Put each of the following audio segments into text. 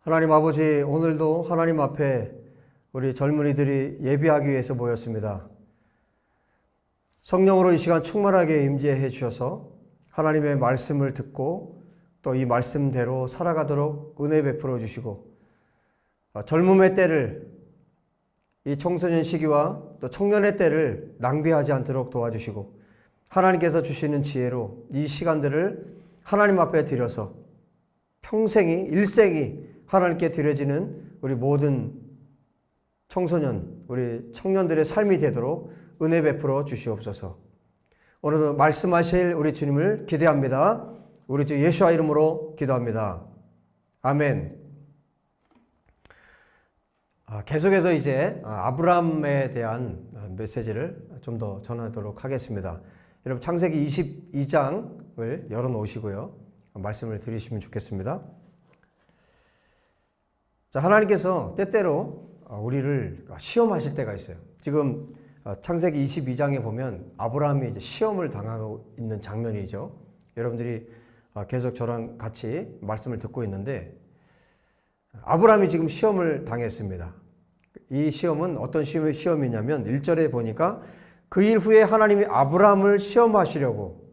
하나님 아버지, 오늘도 하나님 앞에 우리 젊은이들이 예비하기 위해서 모였습니다. 성령으로 이 시간 충만하게 임재해 주셔서 하나님의 말씀을 듣고 또 이 말씀대로 살아가도록 은혜 베풀어 주시고 어, 젊음의 때를 이 청소년 시기와 또 청년의 때를 낭비하지 않도록 도와주시고 하나님께서 주시는 지혜로 이 시간들을 하나님 앞에 드려서 평생이 일생이 하나님께 드려지는 우리 모든 청소년, 우리 청년들의 삶이 되도록 은혜 베풀어 주시옵소서. 오늘도 말씀하실 우리 주님을 기대합니다. 우리 주 예수와 이름으로 기도합니다. 아멘. 아, 계속해서 이제 아, 아브라함에 대한 메시지를 좀 더 전하도록 하겠습니다. 여러분 창세기 22장을 열어 놓으시고요. 말씀을 드리시면 좋겠습니다. 자, 하나님께서 때때로 우리를 시험하실 때가 있어요. 지금 창세기 22장에 보면 아브라함이 이제 시험을 당하고 있는 장면이죠. 여러분들이 계속 저랑 같이 말씀을 듣고 있는데 아브라함이 지금 시험을 당했습니다. 이 시험은 어떤 시험이냐면 1절에 보니까 그 일 후에 하나님이 아브라함을 시험하시려고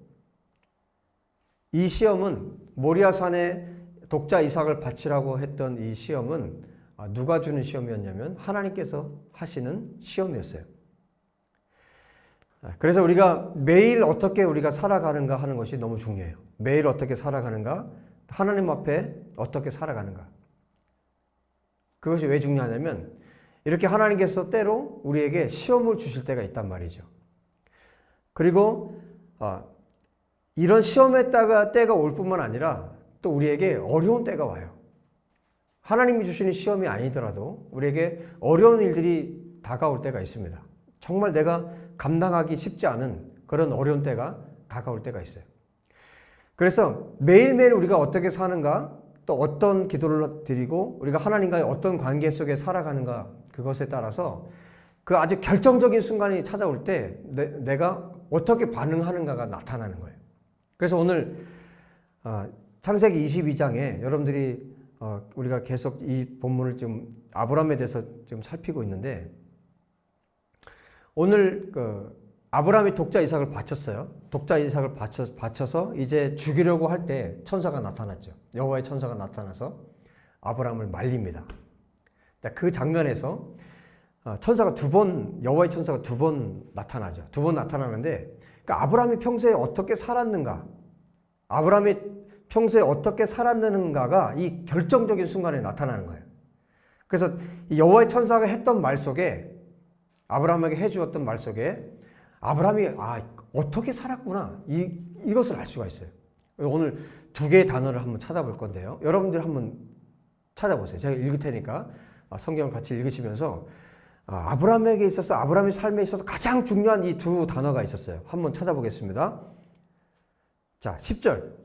이 시험은 모리아산에 독자 이삭을 바치라고 했던 이 시험은 누가 주는 시험이었냐면 하나님께서 하시는 시험이었어요. 그래서 우리가 매일 어떻게 우리가 살아가는가 하는 것이 너무 중요해요. 매일 어떻게 살아가는가, 하나님 앞에 어떻게 살아가는가. 그것이 왜 중요하냐면 이렇게 하나님께서 때로 우리에게 시험을 주실 때가 있단 말이죠. 그리고 아, 이런 시험에다가 때가 올 뿐만 아니라 또 우리에게 어려운 때가 와요. 하나님이 주시는 시험이 아니더라도 우리에게 어려운 일들이 다가올 때가 있습니다. 정말 내가 감당하기 쉽지 않은 그런 어려운 때가 다가올 때가 있어요. 그래서 매일매일 우리가 어떻게 사는가, 또 어떤 기도를 드리고 우리가 하나님과의 어떤 관계 속에 살아가는가 그것에 따라서 그 아주 결정적인 순간이 찾아올 때 내, 가 어떻게 반응하는가가 나타나는 거예요. 그래서 오늘 어, 창세기 22장에 여러분들이 어, 우리가 계속 이 본문을 좀 아브라함에 대해서 좀 살피고 있는데 오늘 그 아브라함이 독자 이삭을 바쳤어요. 독자 이삭을 바쳐, 바쳐 서 이제 죽이려고 할 때 천사가 나타났죠. 여호와의 천사가 나타나서 아브라함을 말립니다. 그 장면에서 어, 천사가 두 번, 여호와의 천사가 두 번 나타나죠. 두 번 나타나는데 그러니까 아브라함이 평소에 어떻게 살았는가, 아브라함이 평소에 어떻게 살았는가가 이 결정적인 순간에 나타나는 거예요. 그래서 여호와의 천사가 했던 말 속에 아브라함에게 해주었던 말 속에 아브라함이 아 어떻게 살았구나 이 이것을 알 수가 있어요. 오늘 두 개의 단어를 한번 찾아볼 건데요. 여러분들 한번 찾아보세요. 제가 읽을 테니까 아, 성경을 같이 읽으시면서 아, 아브라함에게 있어서 아브라함의 삶에 있어서 가장 중요한 이 두 단어가 있었어요. 한번 찾아보겠습니다. 자, 10절.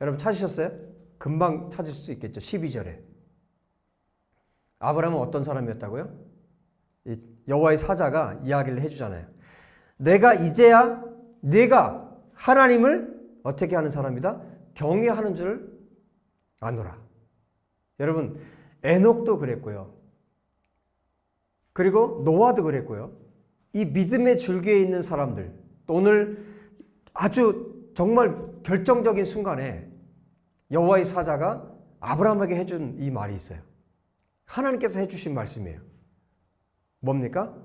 여러분 찾으셨어요? 금방 찾을 수 있겠죠 12절에 아브라함은 어떤 사람이었다고요? 여호와의 사자가 이야기를 해주잖아요 내가 이제야 내가 하나님을 어떻게 하는 사람이다? 경외하는 줄 아노라. 여러분, 에녹도 그랬고요. 그리고 노아도 그랬고요. 이 믿음의 줄기에 있는 사람들, 오늘 아주 정말 결정적인 순간에 여호와의 사자가 아브라함에게 해준 이 말이 있어요. 하나님께서 해주신 말씀이에요. 뭡니까?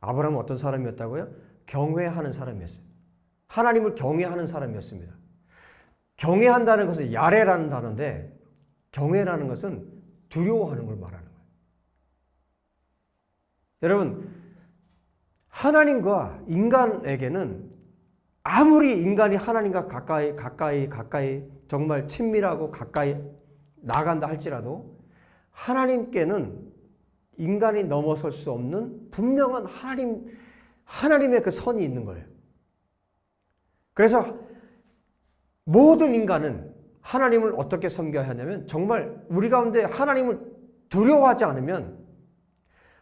아브라함은 어떤 사람이었다고요? 경외하는 사람이었어요. 하나님을 경외하는 사람이었습니다. 경외한다는 것은 야레라는 단어인데 경외라는 것은 두려워하는 걸 말하는 거예요. 여러분, 하나님과 인간에게는 아무리 인간이 하나님과 가까이, 가까이, 가까이 정말 친밀하고 가까이 나간다 할지라도 하나님께는 인간이 넘어설 수 없는 분명한 하나님 하나님의 그 선이 있는 거예요. 그래서 모든 인간은 하나님을 어떻게 섬겨야 하냐면 정말 우리 가운데 하나님을 두려워하지 않으면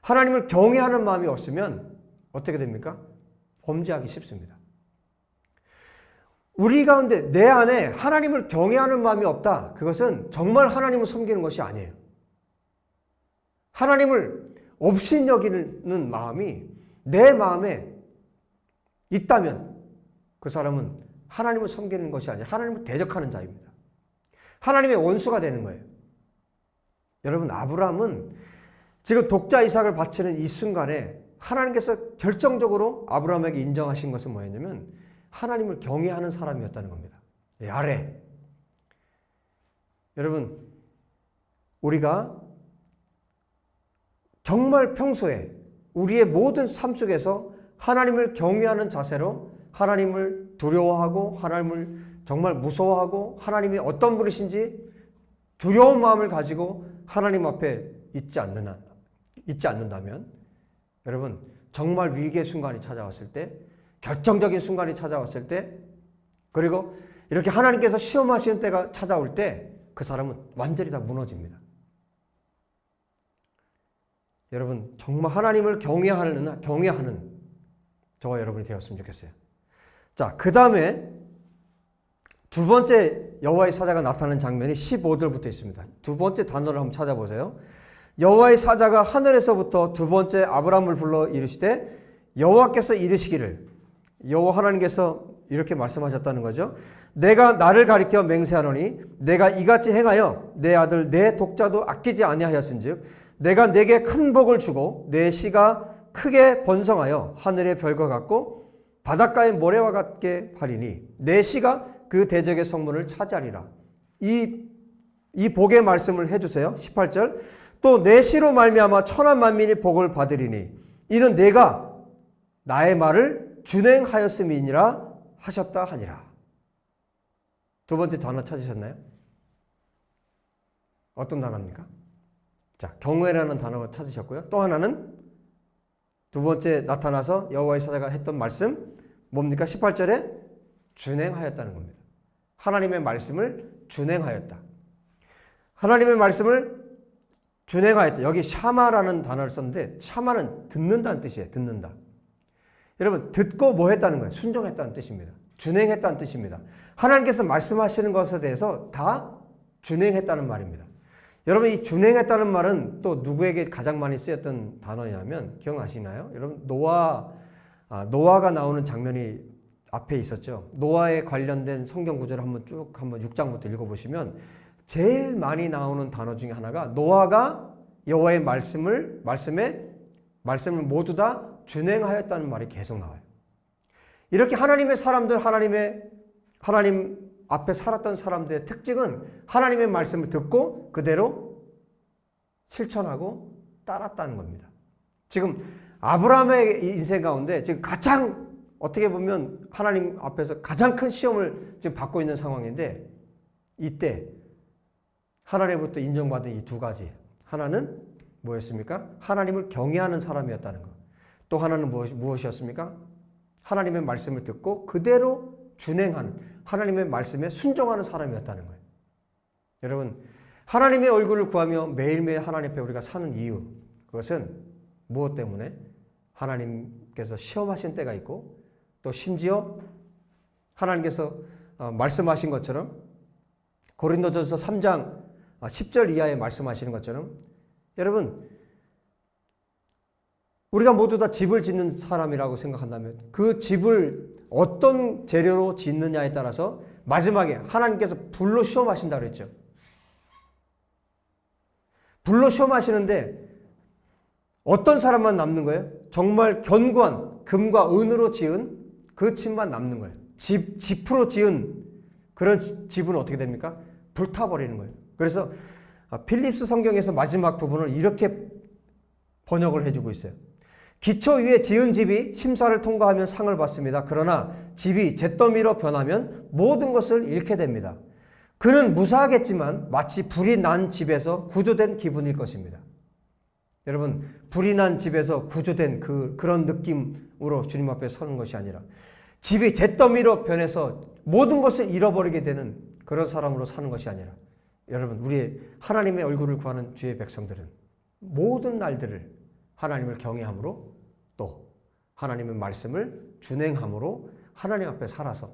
하나님을 경외하는 마음이 없으면 어떻게 됩니까? 범죄하기 쉽습니다. 우리 가운데 내 안에 하나님을 경외하는 마음이 없다. 그것은 정말 하나님을 섬기는 것이 아니에요. 하나님을 없인 여기는 마음이 내 마음에 있다면 그 사람은 하나님을 섬기는 것이 아니라 하나님을 대적하는 자입니다. 하나님의 원수가 되는 거예요. 여러분 아브라함은 지금 독자 이삭을 바치는 이 순간에 하나님께서 결정적으로 아브라함에게 인정하신 것은 뭐였냐면 하나님을 경외하는 사람이었다는 겁니다. 야래. 여러분 우리가 정말 평소에 우리의 모든 삶 속에서 하나님을 경외하는 자세로 하나님을 두려워하고 하나님을 정말 무서워하고 하나님이 어떤 분이신지 두려운 마음을 가지고 하나님 앞에 있지 않는 있지 않는다면 여러분 정말 위기의 순간이 찾아왔을 때 결정적인 순간이 찾아왔을 때 그리고 이렇게 하나님께서 시험하시는 때가 찾아올 때 그 사람은 완전히 다 무너집니다. 여러분 정말 하나님을 경외하는 경외하는 저와 여러분이 되었으면 좋겠어요. 자, 그다음에 두 번째 여호와의 사자가 나타나는 장면이 15절부터 있습니다. 두 번째 단어를 한번 찾아보세요. 여호와의 사자가 하늘에서부터 두 번째 아브라함을 불러 이르시되 여호와께서 이르시기를 여호와 하나님께서 이렇게 말씀하셨다는 거죠. 내가 나를 가리켜 맹세하노니 내가 이같이 행하여 내 아들 내 독자도 아끼지 아니하였은즉 내가 내게 큰 복을 주고 내 씨가 크게 번성하여 하늘의 별과 같고 바닷가의 모래와 같게 하리니 내 씨가 그 대적의 성문을 차지하리라. 이, 이 복의 말씀을 해 주세요. 18절. 또 내 씨로 말미암아 천한 만민이 복을 받으리니 이는 내가 나의 말을 준행하였음이니라 하셨다 하니라. 두 번째 단어 찾으셨나요? 어떤 단어입니까? 자, 경외라는 단어가 찾으셨고요. 또 하나는 두 번째 나타나서 여호와의 사자가 했던 말씀 뭡니까? 18절에 준행하였다는 겁니다. 하나님의 말씀을 준행하였다. 하나님의 말씀을 준행하였다. 여기 샤마라는 단어를 썼는데 샤마는 듣는다는 뜻이에요. 듣는다. 여러분 듣고 뭐 했다는 거예요? 순종했다는 뜻입니다. 준행했다는 뜻입니다. 하나님께서 말씀하시는 것에 대해서 다 준행했다는 말입니다. 여러분 이 준행했다는 말은 또 누구에게 가장 많이 쓰였던 단어냐면 기억나시나요? 여러분 노아 아, 노아가 나오는 장면이 앞에 있었죠. 노아에 관련된 성경 구절을 한번 쭉 한번 6장부터 읽어 보시면 제일 많이 나오는 단어 중에 하나가 노아가 여호와의 말씀을 말씀에 말씀을 모두 다 준행하였다는 말이 계속 나와요. 이렇게 하나님의 사람들 하나님의 하나님 앞에 살았던 사람들의 특징은 하나님의 말씀을 듣고 그대로 실천하고 따랐다는 겁니다. 지금 아브라함의 인생 가운데 지금 가장 어떻게 보면 하나님 앞에서 가장 큰 시험을 지금 받고 있는 상황인데 이때 하나님으로부터 인정받은 이 두 가지 하나는 뭐였습니까? 하나님을 경외하는 사람이었다는 것. 또 하나는 무엇 이었습니까? 하나님의 말씀을 듣고 그대로 준행하는 하나님의 말씀에 순종하는 사람이었다는 거예요. 여러분, 하나님의 얼굴을 구하며 매일매일 하나님 앞에 우리가 사는 이유, 그것은 무엇 때문에? 하나님께서 시험하신 때가 있고, 또 심지어 하나님께서 어, 말씀하신 것처럼 고린도전서 3장 10절 어, 이하에 말씀하시는 것처럼 여러분 우리가 모두 다 집을 짓는 사람이라고 생각한다면 그 집을 어떤 재료로 짓느냐에 따라서 마지막에 하나님께서 불로 시험하신다 그랬죠. 불로 시험하시는데 어떤 사람만 남는 거예요? 정말 견고한 금과 은으로 지은 그 집만 남는 거예요. 집, 집으로 지은 그런 집은 어떻게 됩니까? 불타버리는 거예요. 그래서 필립스 성경에서 마지막 부분을 이렇게 번역을 해주고 있어요. 기초 위에 지은 집이 심사를 통과하면 상을 받습니다. 그러나 집이 잿더미로 변하면 모든 것을 잃게 됩니다. 그는 무사하겠지만 마치 불이 난 집에서 구조된 기분일 것입니다. 여러분, 불이 난 집에서 구조된 그, 그런 느낌으로 주님 앞에 서는 것이 아니라 집이 잿더미로 변해서 모든 것을 잃어버리게 되는 그런 사람으로 사는 것이 아니라 여러분, 우리 하나님의 얼굴을 구하는 주의 백성들은 모든 날들을 하나님을 경외함으로 또 하나님의 말씀을 준행함으로 하나님 앞에 살아서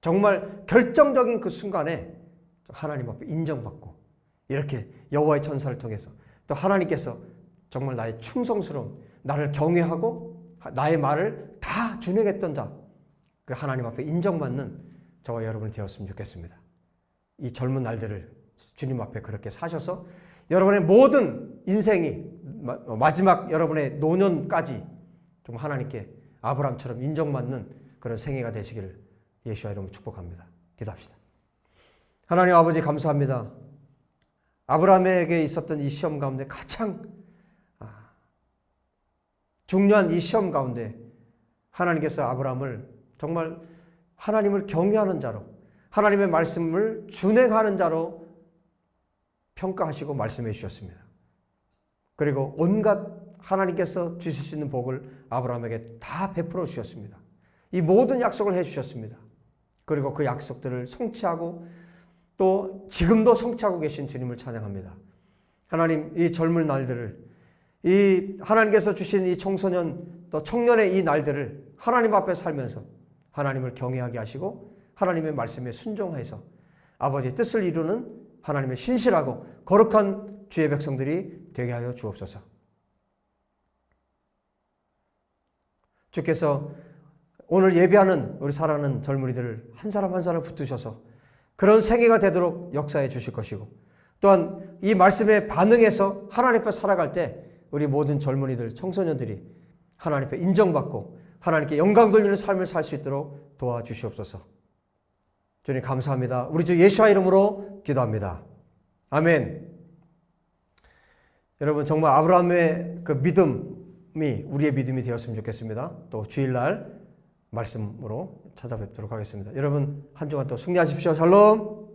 정말 결정적인 그 순간에 하나님 앞에 인정받고 이렇게 여호와의 천사를 통해서 또 하나님께서 정말 나의 충성스러운 나를 경외하고 나의 말을 다 준행했던 자, 그 하나님 앞에 인정받는 저와 여러분이 되었으면 좋겠습니다. 이 젊은 날들을 주님 앞에 그렇게 사셔서 여러분의 모든 인생이 마- 마지막 여러분의 노년까지 좀 하나님께 아브람처럼 인정받는 그런 생애가 되시기를 예수와 이름으로 축복합니다. 기도합시다. 하나님 아버지 감사합니다. 아브라함에게 있었던 이 시험 가운데 가장 아, 중요한 이 시험 가운데 하나님께서 아브라함을 정말 하나님을 경외하는 자로 하나님의 말씀을 준행하는 자로 평가하시고 말씀해 주셨습니다. 그리고 온갖 하나님께서 주실 수 있는 복을 아브라함에게 다 베풀어 주셨습니다. 이 모든 약속을 해 주셨습니다. 그리고 그 약속들을 성취하고 또 지금도 성취하고 계신 주님을 찬양합니다. 하나님 이 젊은 날들을 이 하나님께서 주신 이 청소년 또 청년의 이 날들을 하나님 앞에 살면서 하나님을 경외하게 하시고 하나님의 말씀에 순종해서 아버지의 뜻을 이루는 하나님의 신실하고 거룩한 주의 백성들이 되게 하여 주옵소서. 주께서 오늘 예배하는 우리 사랑하는 젊은이들을 한 사람 한 사람 붙드셔서 그런 생애가 되도록 역사해 주실 것이고 또한 이 말씀에 반응해서 하나님 앞에 살아갈 때 우리 모든 젊은이들, 청소년들이 하나님 앞에 인정받고 하나님께 영광 돌리는 삶을 살 수 있도록 도와주시옵소서. 주님 감사합니다. 우리 주 예수와 이름으로 기도합니다. 아멘. 여러분 정말 아브라함의 그 믿음이 우리의 믿음이 되었으면 좋겠습니다. 또 주일날 말씀으로 찾아뵙도록 하겠습니다. 여러분 한 주간 또 승리하십시오. 샬롬.